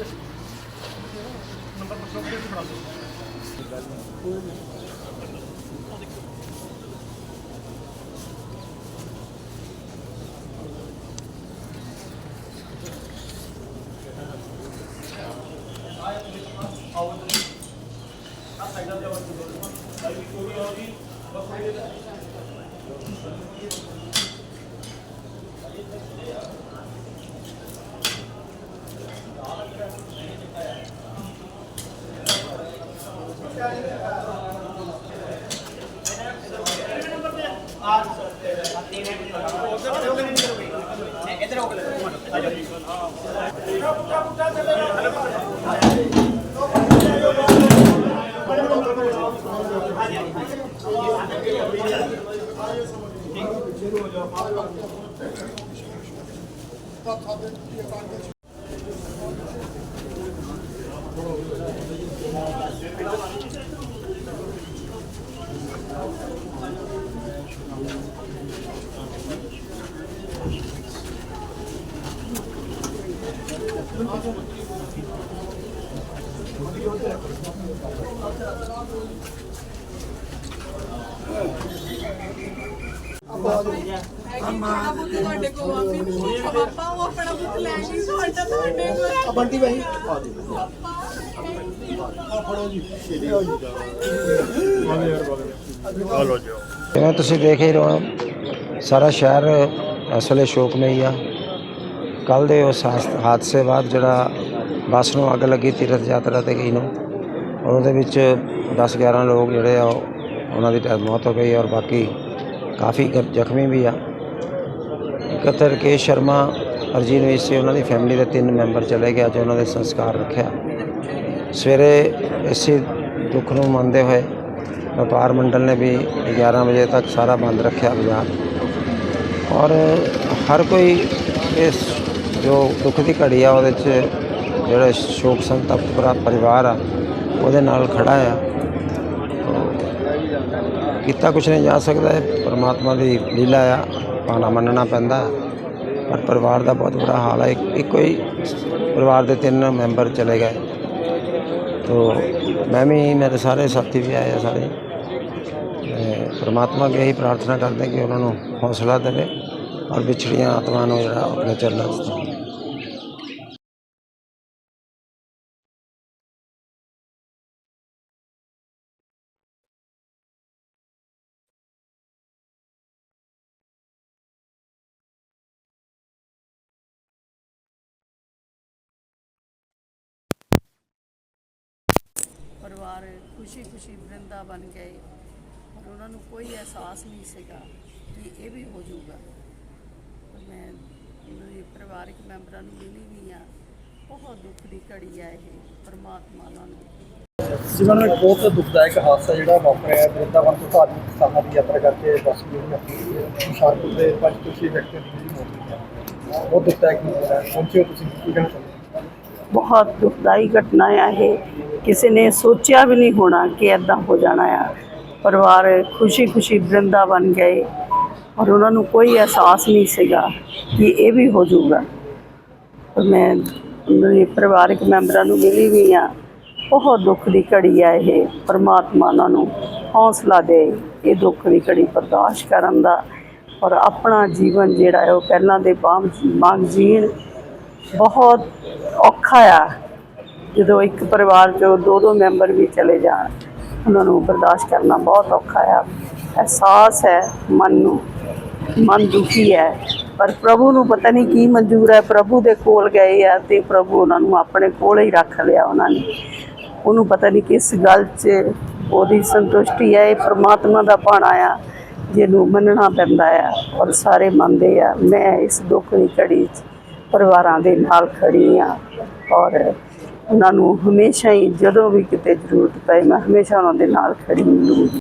ਆਪਣਾ ਪੁੱਤ ਤੁਹਾਡੇ ਕੋਲ ਆ ਵੀ ਪਾਪਾ ਉਹ ਆਪਣਾ ਪੁੱਤ ਲੈ ਨਹੀਂ ਤੁਹਾਡਾ ਤੁਹਾਡੇ ਬੰਟੀ ਭਾਈ ਜਿਵੇਂ ਤੁਸੀਂ ਦੇਖ ਹੀ ਰਹੇ ਹੋ, ਸਾਰਾ ਸ਼ਹਿਰ ਇਸ ਵੇਲੇ ਸ਼ੋਕਮਈ ਆ। ਕੱਲ ਦੇ ਉਸ ਹਾਦਸੇ ਬਾਅਦ ਜਿਹੜਾ ਬੱਸ ਨੂੰ ਅੱਗ ਲੱਗੀ, ਤੀਰਥ ਯਾਤਰਾ ਤੇ ਗਈ ਨੂੰ। ਔਰ ਉਹਦੇ ਵਿੱਚ 10 11 ਲੋਕ ਜਿਹੜੇ ਆ ਉਹਨਾਂ ਦੀ ਮੌਤ ਹੋ ਗਈ ਔਰ ਬਾਕੀ ਕਾਫੀ ਜ਼ਖਮੀ ਵੀ ਆ। ਇੱਕ ਰਕੇਸ਼ ਸ਼ਰਮਾ ਅਰਜੀਨ ਵਿੱਚ ਸੀ ਉਹਨਾਂ ਦੀ ਫੈਮਿਲੀ ਦੇ ਤਿੰਨ ਮੈਂਬਰ ਚਲੇ ਗਏ, ਅੱਜ ਉਹਨਾਂ ਦੇ ਸੰਸਕਾਰ ਰੱਖਿਆ। ਸਵੇਰੇ ਇਸੇ ਦੁੱਖ ਨੂੰ ਮੰਨਦੇ ਹੋਏ ਵਪਾਰ ਮੰਡਲ ਨੇ ਵੀ 11 ਵਜੇ ਤੱਕ ਸਾਰਾ ਬੰਦ ਰੱਖਿਆ ਬਾਜ਼ਾਰ। ਔਰ ਹਰ ਕੋਈ ਇਸ ਜੋ ਦੁੱਖ ਦੀ ਘੜੀ ਆ, ਉਹਦੇ 'ਚ ਜਿਹੜਾ ਸ਼ੋਕ ਸੰਤਪਤ ਭਰਾ ਪਰਿਵਾਰ ਆ, ਉਹਦੇ ਨਾਲ ਖੜਾ ਆ। ਕੀਤਾ ਕੁਛ ਨਹੀਂ ਜਾ ਸਕਦਾ ਹੈ ਪਰਮਾਤਮਾ ਦੀ ਲੀਲਾ ਆ ਪਾਣਾ ਮੰਨਣਾ ਪੈਂਦਾ। ਪਰ ਪਰਿਵਾਰ ਦਾ ਬਹੁਤ ਬੁਰਾ ਹਾਲ ਹੈ ਇੱਕੋ ਹੀ ਪਰਿਵਾਰ ਦੇ ਤਿੰਨ ਮੈਂਬਰ ਚਲੇ ਗਏ। ਤੋ ਮੈਂ ਵੀ, ਮੇਰੇ ਸਾਰੇ ਸਾਥੀ ਵੀ ਆਏ ਆ ਸਾਰੇ। ਪਰਮਾਤਮਾ ਅੱਗੇ ਇਹੀ ਪ੍ਰਾਰਥਨਾ ਕਰਦੇ ਕਿ ਉਹਨਾਂ ਨੂੰ ਹੌਸਲਾ ਦੇਵੇ ਔਰ ਵਿਛੜੀਆਂ ਆਤਮਾ ਨੂੰ ਜਿਹੜਾ ਆਪਣੇ ਚਰਨਾਂ 'ਚ ਪਰਿਵਾਰ ਖੁਸ਼ੀ-ਖੁਸ਼ੀ ਬ੍ਰਿੰਦਾ ਬਣ ਗਏ ਔਰ ਉਹਨਾਂ ਨੂੰ ਕੋਈ ਅਹਿਸਾਸ ਨਹੀਂ ਸੀਗਾ ਕਿ ਇਹ ਵੀ ਹੋ ਜਾਊਗਾ। ਮੈਂ ਦੇ ਪਰਿਵਾਰਕ ਮੈਂਬਰਾਂ ਨੂੰ ਮਿਲੀ ਵੀ ਆ ਬਹੁਤ ਦੁੱਖ ਦੀ ਘੜੀ ਆ ਇਹ ਪਰਮਾਤਮਾ ਉਹਨਾਂ ਨੂੰ ਜਿਵੇਂ ਨੂੰ ਇੱਕ ਬਹੁਤ ਦੁਖਦਾਇਕ ਹਾਦਸਾ ਜਿਹੜਾ ਵਾਪਰਿਆ ਹੈ ਬ੍ਰਿੰਦਾਵਨ ਤੋਂ ਧਾਰਮਿਕ ਸਥਾਨਾਂ ਦੀ ਯਾਤਰਾ ਕਰਕੇ ਬੱਸ ਜਿਹੜੀ ਆਪਣੀ ਹੁਸ਼ਿਆਰਪੁਰ ਦੇ ਪੰਜ ਕੁਸ਼ੀ ਵਿਅਕਤੀਆਂ ਦੀ ਜਿਹੜੀ ਮੌਤ ਹੋਈ ਹੈ। ਬਹੁਤ ਦੁਖਦਾਇਕ ਮਾਮਲਾ ਹੈ। ਪਹੁੰਚੇ ਹੋ ਤੁਸੀਂ ਕੀ ਕਹਿਣਾ ਚਾਹੁੰਦੇ ਹੋ? ਬਹੁਤ ਦੁਖਦਾਈ ਘਟਨਾ ਆ ਇਹ। ਕਿਸੇ ਨੇ ਸੋਚਿਆ ਵੀ ਨਹੀਂ ਹੋਣਾ ਕਿ ਐਦਾਂ ਹੋ ਜਾਣਾ ਆ। ਪਰਿਵਾਰ ਖੁਸ਼ੀ-ਖੁਸ਼ੀ ਬ੍ਰਿੰਦਾ ਬਣ ਗਏ ਔਰ ਉਹਨਾਂ ਨੂੰ ਕੋਈ ਅਹਿਸਾਸ ਨਹੀਂ ਸੀਗਾ ਕਿ ਇਹ ਵੀ ਹੋ ਜਾਊਗਾ। ਔਰ ਮੈਂ ਉਹਨਾਂ ਪਰਿਵਾਰਕ ਮੈਂਬਰਾਂ ਨੂੰ ਮਿਲੀ ਵੀ ਆ। ਬਹੁਤ ਦੁੱਖ ਦੀ ਘੜੀ ਆ ਇਹ, ਪਰਮਾਤਮਾ ਉਹਨਾਂ ਨੂੰ ਹੌਸਲਾ ਦੇ, ਇਹ ਦੁੱਖ ਦੀ ਘੜੀ ਬਰਦਾਸ਼ਤ ਕਰਨ ਦਾ ਔਰ ਆਪਣਾ ਜੀਵਨ ਜਿਹੜਾ ਹੈ ਉਹ ਪਹਿਲਾਂ ਦੇ ਵਾਂਗ ਵਾਂਗ ਜੀਣ ਬਹੁਤ ਔਖਾ ਆ। ਜਦੋਂ ਇੱਕ ਪਰਿਵਾਰ ਚੋਂ ਦੋ ਦੋ ਮੈਂਬਰ ਵੀ ਚਲੇ ਜਾਣ, ਉਹਨਾਂ ਨੂੰ ਬਰਦਾਸ਼ਤ ਕਰਨਾ ਬਹੁਤ ਔਖਾ ਆ। ਅਹਿਸਾਸ ਹੈ, ਮਨ ਨੂੰ, ਮਨ ਦੁਖੀ ਹੈ। ਪਰ ਪ੍ਰਭੂ ਨੂੰ ਪਤਾ ਨਹੀਂ ਕੀ ਮਨਜ਼ੂਰ ਹੈ। ਪ੍ਰਭੂ ਦੇ ਕੋਲ ਗਏ ਆ ਤੇ ਪ੍ਰਭੂ ਉਹਨਾਂ ਨੂੰ ਆਪਣੇ ਕੋਲ ਹੀ ਰੱਖ ਲਿਆ ਉਹਨਾਂ ਨੇ। ਉਹਨੂੰ ਪਤਾ ਨਹੀਂ ਕਿਸ ਗੱਲ 'ਚ ਉਹਦੀ ਸੰਤੁਸ਼ਟੀ ਹੈ। ਇਹ ਪ੍ਰਮਾਤਮਾ ਦਾ ਪਾਣਾ ਆ, ਜਿਹਨੂੰ ਮੰਨਣਾ ਪੈਂਦਾ ਆ। ਔਰ ਸਾਰੇ ਮੰਨਦੇ ਆ, ਮੈਂ ਇਸ ਦੁੱਖ ਦੀ ਘੜੀ 'ਚ ਪਰਿਵਾਰਾਂ ਦੇ ਨਾਲ ਖੜੀ ਆ। ਔਰ ਉਹਨਾਂ ਨੂੰ ਹਮੇਸ਼ਾ ਹੀ ਜਦੋਂ ਵੀ ਕਿਤੇ ਜ਼ਰੂਰਤ ਪਏ, ਮੈਂ ਹਮੇਸ਼ਾ ਉਹਨਾਂ ਦੇ ਨਾਲ ਖੜੀ ਮਿਲੂੰਗੀ